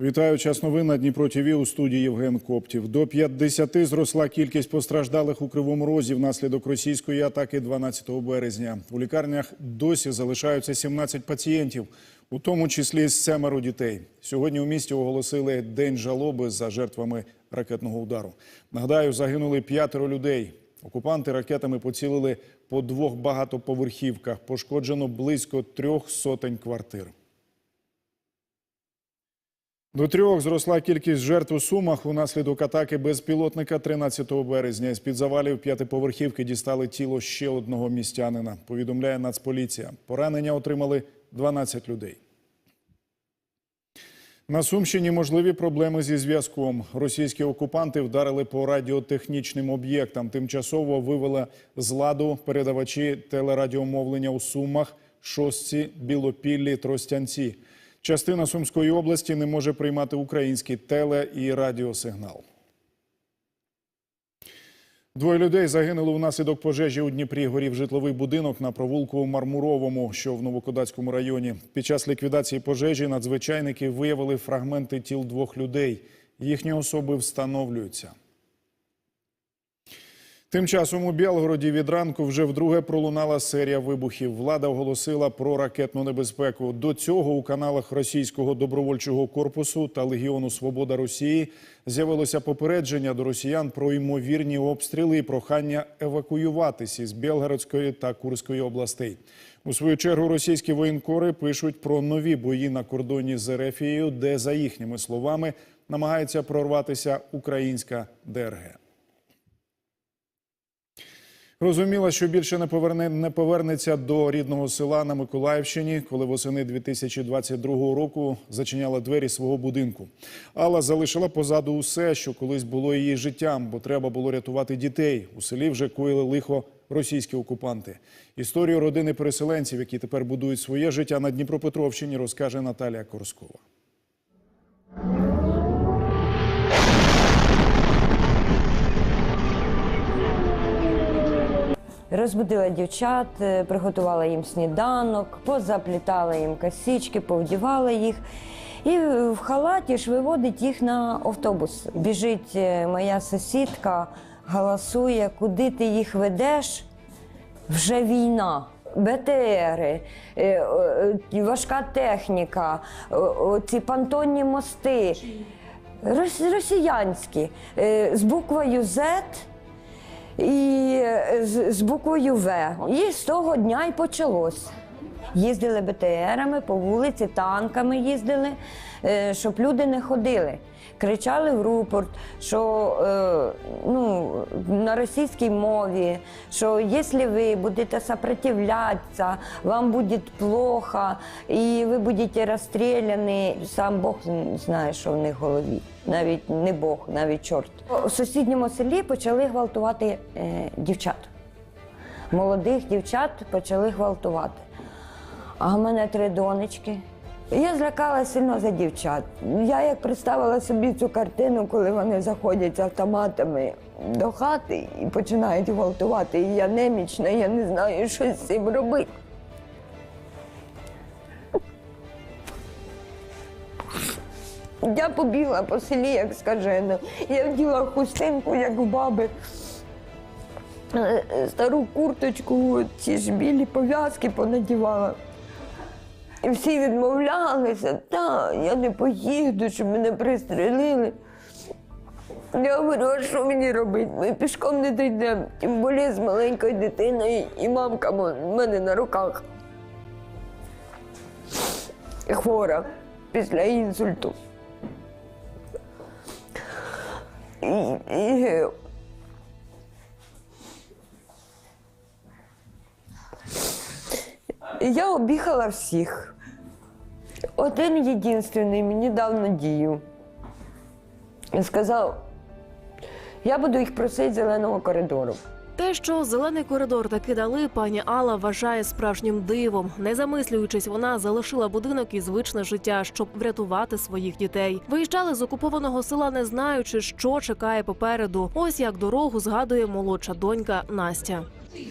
Вітаю час новин на Дніпро ТВ у студії Євген Коптів. До 50 зросла кількість постраждалих у Кривому Розі внаслідок російської атаки 12 березня. У лікарнях досі залишаються 17 пацієнтів, у тому числі семеро дітей. Сьогодні у місті оголосили день жалоби за жертвами ракетного удару. Нагадаю, загинули п'ятеро людей. Окупанти ракетами поцілили по двох багатоповерхівках. Пошкоджено близько трьох сотень квартир. До трьох зросла кількість жертв у Сумах унаслідок атаки безпілотника 13 березня. З під завалів п'ятиповерхівки дістали тіло ще одного містянина. Повідомляє Нацполіція. Поранення отримали 12 людей. На Сумщині можливі проблеми зі зв'язком. Російські окупанти вдарили по радіотехнічним об'єктам. Тимчасово вивели з ладу передавачі телерадіомовлення у Сумах, Шостці, Білопіллі, Тростянці. Частина Сумської області не може приймати український теле і радіосигнал. Двоє людей загинули внаслідок пожежі у Дніпрі. Горів житловий будинок на провулку Мармуровому, що в Новокодацькому районі. Під час ліквідації пожежі надзвичайники виявили фрагменти тіл двох людей. Їхні особи встановлюються. Тим часом у Білгороді від ранку вже вдруге пролунала серія вибухів. Влада оголосила про ракетну небезпеку. До цього у каналах російського добровольчого корпусу та Легіону Свобода Росії з'явилося попередження до росіян про ймовірні обстріли і прохання евакуюватися із Білгородської та Курської областей. У свою чергу російські воєнкори пишуть про нові бої на кордоні з Ерефією, де, за їхніми словами, намагається прорватися українська ДРГ. Розуміла, що більше не поверне не повернеться до рідного села на Миколаївщині, коли восени 2022 року зачиняла двері свого будинку. Алла залишила позаду усе, що колись було її життям, бо треба було рятувати дітей. У селі вже коїли лихо російські окупанти. Історію родини переселенців, які тепер будують своє життя на Дніпропетровщині, розкаже Наталія Корскова. Розбудила дівчат, е, приготувала їм сніданок, позаплітала їм косички, повдівала їх. І в халаті ж виводить їх на автобус. Біжить е, моя сусідка, галасує, куди ти їх ведеш? Вже війна. БТРи, е, важка техніка, ці понтонні мости, рос- росіянські, з буквою Z і е, з, з буквою В. І з того дня й почалось. Їздили БТРами по вулиці, танками їздили, е, щоб люди не ходили. Кричали в рупорт, що е, ну, на російській мові, що якщо ви будете сопротивлятися, вам буде плохо, і ви будете розстріляні. Сам Бог знає, що в них в голові. Навіть не Бог, навіть чорт. У сусідньому селі почали гвалтувати е, дівчат. Молодих дівчат почали гвалтувати. А в мене три донечки. Я злякалася сильно за дівчат. Я як представила собі цю картину, коли вони заходять з автоматами до хати і починають гвалтувати. І я немічна, я не знаю, що з цим робити. Я побігла по селі, як скажена. Я вділа хустинку, як у баби. Е, е, Стару курточку, ці ж білі пов'язки понадівала. І всі відмовлялися, та я не поїду, щоб мене пристрелили. Я говорю, а що мені робити? Ми пішком не дійдемо, тим більше з маленькою дитиною і мамка в мене на руках. Хвора після інсульту. І, я обіхала всіх. Один єдинственний мені дав надію. Він сказав, я буду їх просити зеленого коридору. Те, що зелений коридор таки дали, пані Алла вважає справжнім дивом. Не замислюючись, вона залишила будинок і звичне життя, щоб врятувати своїх дітей. Виїжджали з окупованого села, не знаючи, що чекає попереду. Ось як дорогу згадує молодша донька Настя.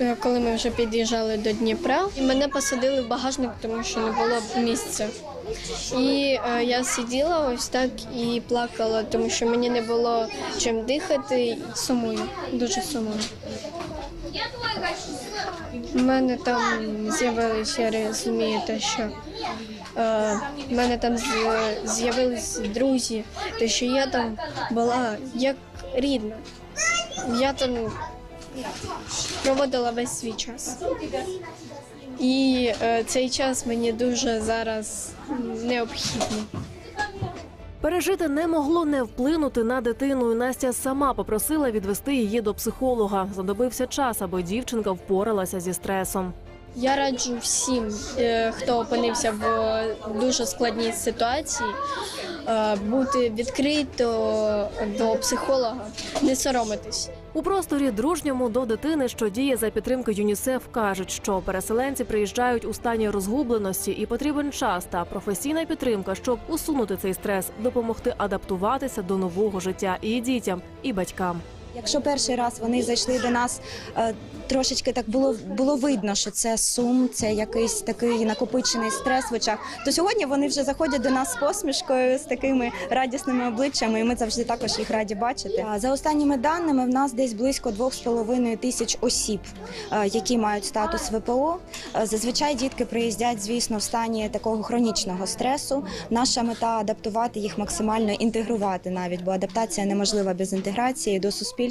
Е, Коли ми вже під'їжджали до Дніпра, і мене посадили в багажник, тому що не було місця. І е, я сиділа ось так і плакала, тому що мені не було чим дихати. Сумую, дуже сумую. У мене там з'явилися, я що е, в мене там з'явились друзі, те, що я там була як рідна. Я там проводила весь свій час. І е, цей час мені дуже зараз необхідний. Пережити не могло не вплинути на дитину. і Настя сама попросила відвести її до психолога. Знадобився час, аби дівчинка впоралася зі стресом. Я раджу всім, е, хто опинився в дуже складній ситуації, бути відкрито до психолога, не соромитись. У просторі дружньому до дитини, що діє за підтримки ЮНІСЕФ, кажуть, що переселенці приїжджають у стані розгубленості і потрібен час та професійна підтримка, щоб усунути цей стрес, допомогти адаптуватися до нового життя і дітям, і батькам. Якщо перший раз вони зайшли до нас, е, трошечки так було було видно, що це сум, це якийсь такий накопичений стрес в очах. То сьогодні вони вже заходять до нас з посмішкою, з такими радісними обличчями, і ми завжди також їх раді бачити. За останніми даними, в нас десь близько 2,5 тисяч осіб, е, які мають статус ВПО. Е, Зазвичай дітки приїздять, звісно, в стані такого хронічного стресу. Наша мета адаптувати їх максимально інтегрувати навіть, бо адаптація неможлива без інтеграції до суспільства.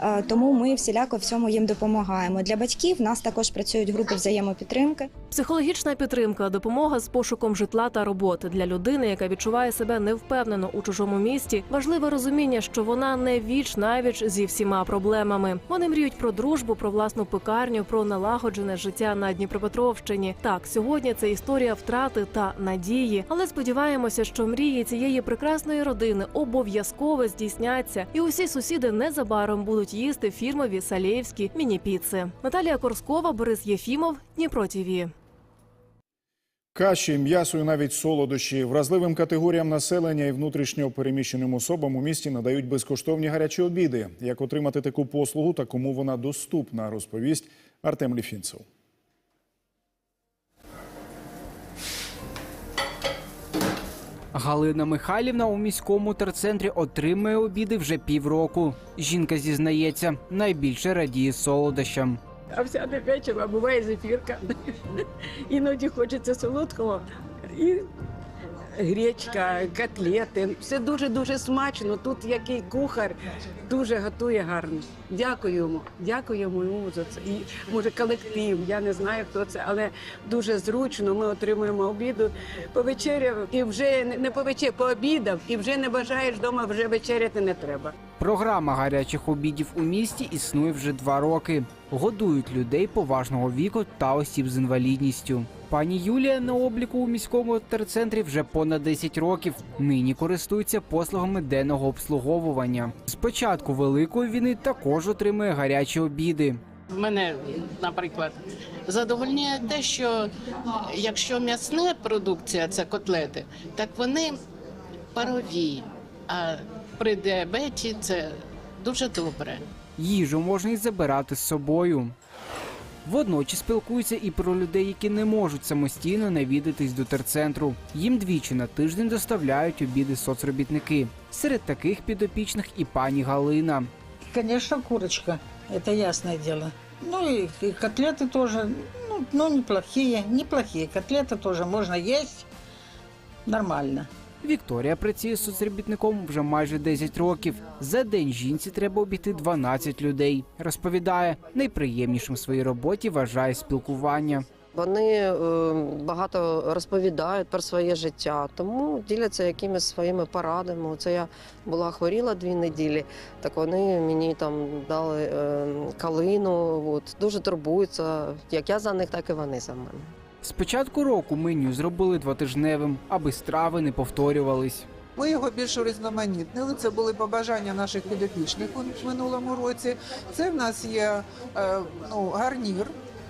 Е, Тому ми всіляко всьому їм допомагаємо. Для батьків нас також працюють групи взаємопідтримки. Психологічна підтримка, допомога з пошуком житла та роботи для людини, яка відчуває себе невпевнено у чужому місті. Важливе розуміння, що вона не віч навіч зі всіма проблемами. Вони мріють про дружбу, про власну пекарню, про налагоджене життя на Дніпропетровщині. Так, сьогодні це історія втрати та надії. Але сподіваємося, що мрії цієї прекрасної родини обов'язково здійсняться, і усі сусіди незабаром будуть їсти фірмові салєївські міні-піци. Наталія Корскова, Борис Єфімов, Дніпро ТІВІ. Каші, м'ясо і навіть солодощі вразливим категоріям населення і внутрішньо переміщеним особам у місті надають безкоштовні гарячі обіди. Як отримати таку послугу та кому вона доступна, розповість Артем Ліфінцев. Галина Михайлівна у міському терцентрі отримує обіди вже півроку. Жінка зізнається, найбільше радіє солодощам. Овсяне печиво, а буває зефірка. Іноді хочеться солодкого. І гречка, котлети. Все дуже-дуже смачно. Тут який кухар дуже готує гарно. Дякуємо. Дякуємо йому за це. І може колектив, я не знаю, хто це, але дуже зручно. Ми отримуємо обіду, повечеряв і вже не- повечеряв, пообідав, і вже не бажаєш вдома, вже вечеряти не треба. Програма гарячих обідів у місті існує вже два роки. Годують людей поважного віку та осіб з інвалідністю. Пані Юлія на обліку у міському терцентрі вже понад 10 років. Нині користується послугами денного обслуговування. З початку великої війни також отримує гарячі обіди. Мене, наприклад, задовольняє те, що якщо м'ясна продукція це котлети, так вони парові. А при діабеті це дуже добре. Їжу можна й забирати з собою. Водночас спілкуються і про людей, які не можуть самостійно навідатись до терцентру. Їм двічі на тиждень доставляють обіди соцробітники. Серед таких підопічних і пані Галина. Конечно, курочка, это ясное дело. Ну и, и котлеты тоже, ну, ну, неплохие, неплохие. Котлеты тоже можно есть нормально. Вікторія працює соцробітником вже майже 10 років. За день жінці треба обійти 12 людей. Розповідає, найприємнішим в своїй роботі вважає спілкування. Вони е, багато розповідають про своє життя, тому діляться якимись своїми порадами. Це я була хворіла дві неділі, так вони мені там дали е, калину. От, дуже турбуються, як я за них, так і вони за мене. З початку року меню зробили двотижневим, аби страви не повторювались. Ми його більш різноманітнили. Це були побажання наших підопічних у минулому році. Це в нас є е, ну, гарнір.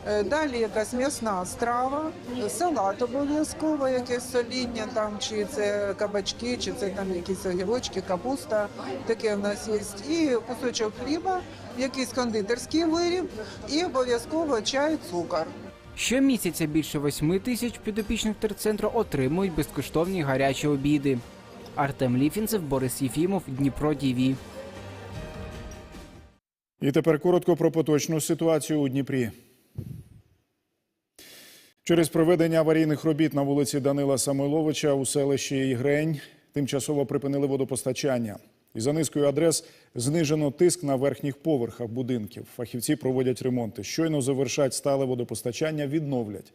е, Далі якась м'ясна страва, салат обов'язково, якесь соління, там чи це кабачки, чи це там якісь огірочки, капуста. Таке в нас є. І кусочок хліба, якийсь кондитерський виріб, і обов'язково чай, цукор. Щомісяця більше 8 тисяч підопічних терцентру отримують безкоштовні гарячі обіди. Артем Ліфінцев, Борис Єфімов, Дніпро ТІВІ. І тепер коротко про поточну ситуацію у Дніпрі. Через проведення аварійних робіт на вулиці Данила Самойловича у селищі Ігрень тимчасово припинили водопостачання. І за низкою адрес знижено тиск на верхніх поверхах будинків. Фахівці проводять ремонти. Щойно завершать стале водопостачання, відновлять.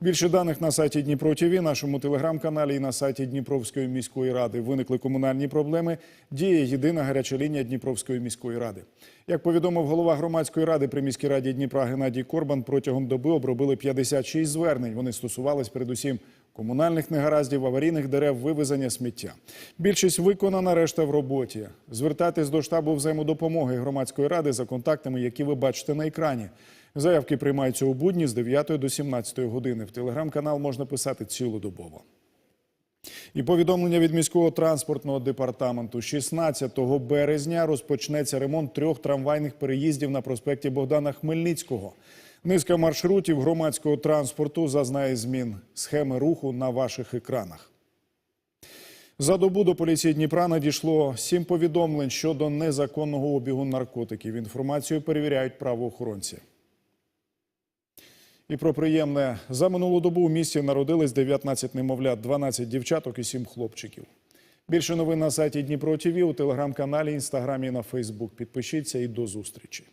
Більше даних на сайті Дніпро ТІВІ, нашому телеграм-каналі і на сайті Дніпровської міської ради. Виникли комунальні проблеми. Діє єдина гаряча лінія Дніпровської міської ради. Як повідомив голова громадської ради при міській раді Дніпра Геннадій Корбан, протягом доби обробили 56 звернень. Вони стосувались передусім комунальних негараздів, аварійних дерев, вивезення сміття. Більшість виконана, решта в роботі. Звертайтесь до штабу взаємодопомоги громадської ради за контактами, які ви бачите на екрані. Заявки приймаються у будні з 9 до 17 години. В телеграм-канал можна писати цілодобово. І повідомлення від міського транспортного департаменту 16 березня розпочнеться ремонт трьох трамвайних переїздів на проспекті Богдана Хмельницького. Низка маршрутів громадського транспорту зазнає змін. Схеми руху на ваших екранах. За добу до поліції Дніпра надійшло сім повідомлень щодо незаконного обігу наркотиків. Інформацію перевіряють правоохоронці. І про приємне. За минулу добу у місті народились 19 немовлят, 12 дівчаток і 7 хлопчиків. Більше новин на сайті Дніпро ТІВІ, у телеграм-каналі, інстаграмі і на Фейсбук. Підпишіться і до зустрічі.